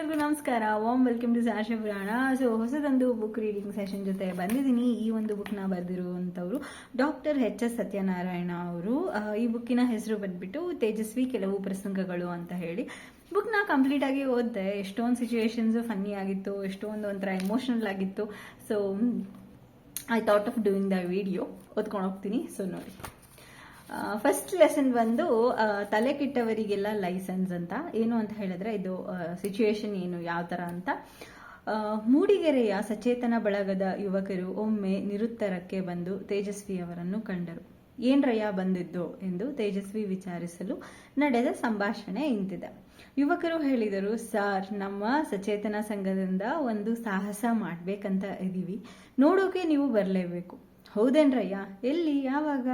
ಎಲ್ಲರಿಗೂ ನಮಸ್ಕಾರ. Ohm welcome to ಸಾಶ ಪುರಾಣ ಸೊ ಹೊಸದೊಂದು ಬುಕ್ ರೀಡಿಂಗ್ ಸೆಷನ್ ಜೊತೆ ಬಂದಿದ್ದೀನಿ. ಈ ಒಂದು ಬುಕ್ನ ಬರೆದಿರುವಂಥವ್ರು ಡಾಕ್ಟರ್ ಎಚ್ ಎಸ್ ಸತ್ಯನಾರಾಯಣ ಅವರು. ಈ ಬುಕ್ಕಿನ ಹೆಸರು ಬಂದ್ಬಿಟ್ಟು ತೇಜಸ್ವಿ ಕೆಲವು ಪ್ರಸಂಗಗಳು ಅಂತ ಹೇಳಿ. ಬುಕ್ನ ಕಂಪ್ಲೀಟ್ ಆಗಿ ಓದಿದೆ. ಎಷ್ಟೊಂದು ಸಿಚುವೇಶನ್ಸ್ ಫನ್ನಿ ಆಗಿತ್ತು, ಎಷ್ಟೊಂದು ಒಂಥರ ಎಮೋಷನಲ್ ಆಗಿತ್ತು. So I thought of doing the video ಓದ್ಕೊಂಡು ಹೋಗ್ತೀನಿ. ಸೊ ನೋಡಿ. ಫಸ್ಟ್ ಲೆಸನ್ ಬಂದು ತಲೆ ಕೆಟ್ಟವರಿಗೆಲ್ಲ ಲೈಸೆನ್ಸ್ ಅಂತ. ಏನು ಅಂತ ಹೇಳಿದ್ರೆ ಇದು ಸಿಚುವೇಶನ್ ಏನು, ಯಾವ ತರ ಅಂತ. ಮೂಡಿಗೆರೆಯ ಸಚೇತನ ಬಳಗದ ಯುವಕರು ಒಮ್ಮೆ ನಿರುತ್ತರಕ್ಕೆ ಬಂದು ತೇಜಸ್ವಿ ಅವರನ್ನು ಕಂಡರು. ಏನ್ರಯ್ಯ ಬಂದಿದ್ದು ಎಂದು ತೇಜಸ್ವಿ ವಿಚಾರಿಸಲು ನಡೆದ ಸಂಭಾಷಣೆ ಇಂತಿದೆ. ಯುವಕರು ಹೇಳಿದರು, ಸರ್, ನಮ್ಮ ಸಚೇತನ ಸಂಘದಿಂದ ಒಂದು ಸಾಹಸ ಮಾಡ್ಬೇಕಂತ ಇದೀವಿ. ನೋಡೋಕೆ ನೀವು ಬರಲೇಬೇಕು. ಹೌದೇನ್ರಯ್ಯ? ಎಲ್ಲಿ? ಯಾವಾಗ?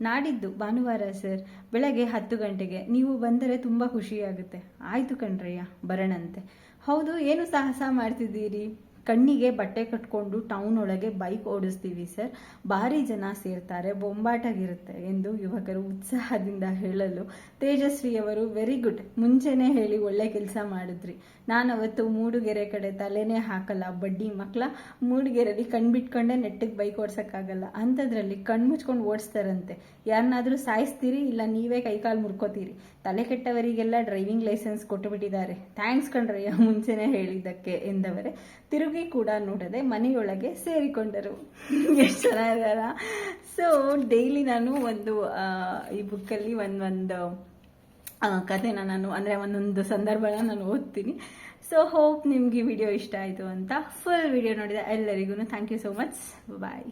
ನಾಡಿದ್ದು ಭಾನುವಾರ ಸರ್, ಬೆಳಗ್ಗೆ ಹತ್ತು ಗಂಟೆಗೆ. ನೀವು ಬಂದರೆ ತುಂಬ ಖುಷಿಯಾಗುತ್ತೆ. ಆಯ್ತು ಕಣ್ರಯ್ಯ, ಬರೋಣಂತೆ. ಹೌದು, ಏನು ಸಾಹಸ ಮಾಡ್ತಿದ್ದೀರಿ? ಕಣ್ಣಿಗೆ ಬಟ್ಟೆ ಕಟ್ಕೊಂಡು ಟೌನ್ ಒಳಗೆ ಬೈಕ್ ಓಡಿಸ್ತೀವಿ ಸರ್ ಭಾರಿ ಜನ ಸೇರ್ತಾರೆ, ಬೊಂಬಾಟಾಗಿರುತ್ತೆ ಎಂದು ಯುವಕರು ಉತ್ಸಾಹದಿಂದ ಹೇಳಲು. ತೇಜಸ್ವಿಯವರು ವೆರಿ ಗುಡ್ ಮುಂಚೆನೆ ಹೇಳಿ ಒಳ್ಳೆ ಕೆಲಸ ಮಾಡಿದ್ರಿ. ನಾನು ಅವತ್ತು ಮೂಡುಗೆರೆ ಕಡೆ ತಲೆನೇ ಹಾಕಲ್ಲ, ಬಡ್ಡಿ ಮಕ್ಕಳ ಮೂಡುಗೆರೆಯಲ್ಲಿ ಕಣ್ಬಿಟ್ಕೊಂಡೆ ನೆಟ್ಟಿಗೆ ಬೈಕ್ ಓಡಿಸೋಕ್ಕಾಗಲ್ಲ. ಅಂಥದ್ರಲ್ಲಿ ಕಣ್ಣು ಮುಚ್ಕೊಂಡು ಓಡಿಸ್ತಾರಂತೆ. ಯಾರನ್ನಾದರೂ ಸಾಯಿಸ್ತೀರಿ ಇಲ್ಲ ನೀವೇ ಕೈಕಾಲು ಮುರ್ಕೋತೀರಿ? ತಲೆ ಕೆಟ್ಟವರಿಗೆಲ್ಲ ಡ್ರೈವಿಂಗ್ ಲೈಸೆನ್ಸ್ ಕೊಟ್ಟುಬಿಟ್ಟಿದ್ದಾರೆ ಥ್ಯಾಂಕ್ಸ್ ಕಣ್ರಯ್ಯ, ಮುಂಚೆನೇ ಹೇಳಿದ್ದಕ್ಕೆ ಎಂದವರೇ. ತಿರುಗಿ ಕೂಡ ನೋಡದೆ ಮನೆಯೊಳಗೆ ಸೇರಿಕೊಂಡರು. ಎಷ್ಟು ಚೆನ್ನಾಗಿದಾರ ಸೊ ಡೈಲಿ ನಾನು ಒಂದು ಈ ಬುಕ್ಕಲ್ಲಿ ಒಂದೊಂದು ಕಥೆನ ನಾನು, ಅಂದರೆ ಒಂದೊಂದು ಸಂದರ್ಭನ ನಾನು ಓದ್ತೀನಿ. ಸೊ ಹೋಪ್ ನಿಮಗೆ ವಿಡಿಯೋ ಇಷ್ಟ ಆಯಿತು ಅಂತ ಫುಲ್ ವಿಡಿಯೋ ನೋಡಿದ ಎಲ್ಲರಿಗೂ thank you so much bye